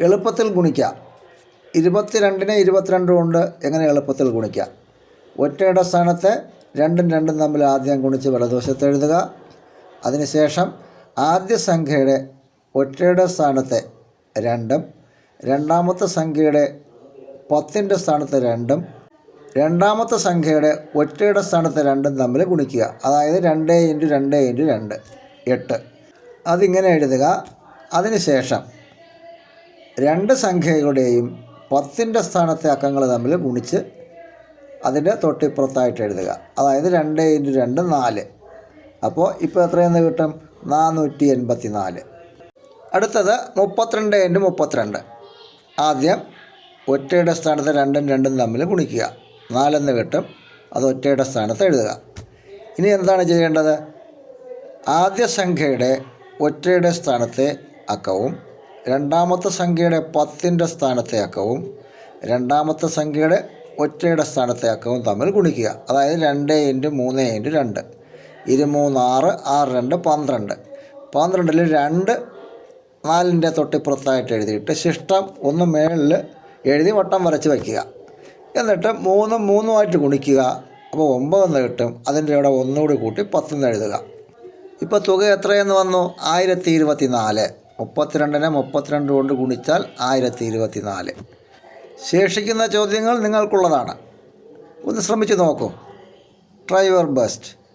എളുപ്പത്തിൽ ഗുണിക്കാം. ഇരുപത്തിരണ്ടിനെ ഇരുപത്തിരണ്ട് കൊണ്ട് എങ്ങനെ എളുപ്പത്തിൽ ഗുണിക്കാം? ഒറ്റയുടെ സ്ഥാനത്ത് രണ്ടും രണ്ടും തമ്മിൽ ആദ്യം ഗുണിച്ച് വലതുവശത്ത് എഴുതുക. അതിനുശേഷം ആദ്യ സംഖ്യയുടെ ഒറ്റയുടെ സ്ഥാനത്തെ രണ്ടും രണ്ടാമത്തെ സംഖ്യയുടെ പത്തിന്റെ സ്ഥാനത്ത് രണ്ടും രണ്ടാമത്തെ സംഖ്യയുടെ ഒറ്റയുടെ സ്ഥാനത്ത് രണ്ടും തമ്മിൽ ഗുണിക്കുക. അതായത് രണ്ട് ഇന്റു രണ്ട് ഇന്റു രണ്ട് എട്ട്. അതിങ്ങനെ എഴുതുക. അതിനുശേഷം രണ്ട് സംഖ്യകളുടെയും പത്തിന്റെ സ്ഥാനത്തെ അക്കങ്ങൾ തമ്മിൽ ഗുണിച്ച് അതിന്റെ തൊട്ടിപ്പുറത്തായിട്ട് എഴുതുക. അതായത് രണ്ട് ഇന്റു രണ്ട് നാല്. അപ്പോൾ ഇപ്പോൾ എത്രയെന്ന് കിട്ടും? നാനൂറ്റി എൺപത്തി നാല് അടുത്തത് മുപ്പത്തിരണ്ട് ഇന്റു മുപ്പത്തിരണ്ട്. ആദ്യം ഒറ്റയുടെ സ്ഥാനത്ത് രണ്ടും രണ്ടും തമ്മിൽ ഗുണിക്കുക. നാലെന്ന് കിട്ടും. അത് ഒറ്റയുടെ സ്ഥാനത്ത് എഴുതുക. ഇനി എന്താണ് ചെയ്യേണ്ടത്? ആദ്യ സംഖ്യയുടെ ഒറ്റയുടെ സ്ഥാനത്തെ അക്കവും രണ്ടാമത്തെ സംഖ്യയുടെ പത്തിന്റെ സ്ഥാനത്തെ അക്കവും രണ്ടാമത്തെ സംഖ്യയുടെ ഒറ്റയുടെ സ്ഥാനത്തെ അക്കവും തമ്മിൽ ഗുണിക്കുക. അതായത് രണ്ട് ഇന്റു മൂന്ന് ഇന്റു രണ്ട്. ഇരുമൂന്നാറ് ആറ് രണ്ട് പന്ത്രണ്ട്. പന്ത്രണ്ടിൽ രണ്ട് നാലിന്റെ തൊട്ടിപ്പുറത്തായിട്ട് എഴുതിയിട്ട് ശിഷ്ടം ഒന്ന് മേളിൽ എഴുതി വട്ടം വരച്ച് വയ്ക്കുക. എന്നിട്ട് മൂന്നും മൂന്നുമായിട്ട് ഗുണിക്കുക. അപ്പോൾ ഒമ്പതെന്ന് കിട്ടും. അതിന്റെ ഇവിടെ ഒന്നുകൂടി കൂട്ടി പത്തെന്ന് എഴുതുക. ഇപ്പോൾ തുക എത്രയെന്ന് വന്നു? ആയിരത്തി ഇരുപത്തി നാല് മുപ്പത്തിരണ്ടിനെ മുപ്പത്തിരണ്ട് കൊണ്ട് ഗുണിച്ചാൽ ആയിരത്തി ഇരുപത്തി നാല് ശേഷിക്കുന്ന ചോദ്യങ്ങൾ നിങ്ങൾക്കുള്ളതാണ്. ഒന്ന് ശ്രമിച്ചു നോക്കൂ. Driver best.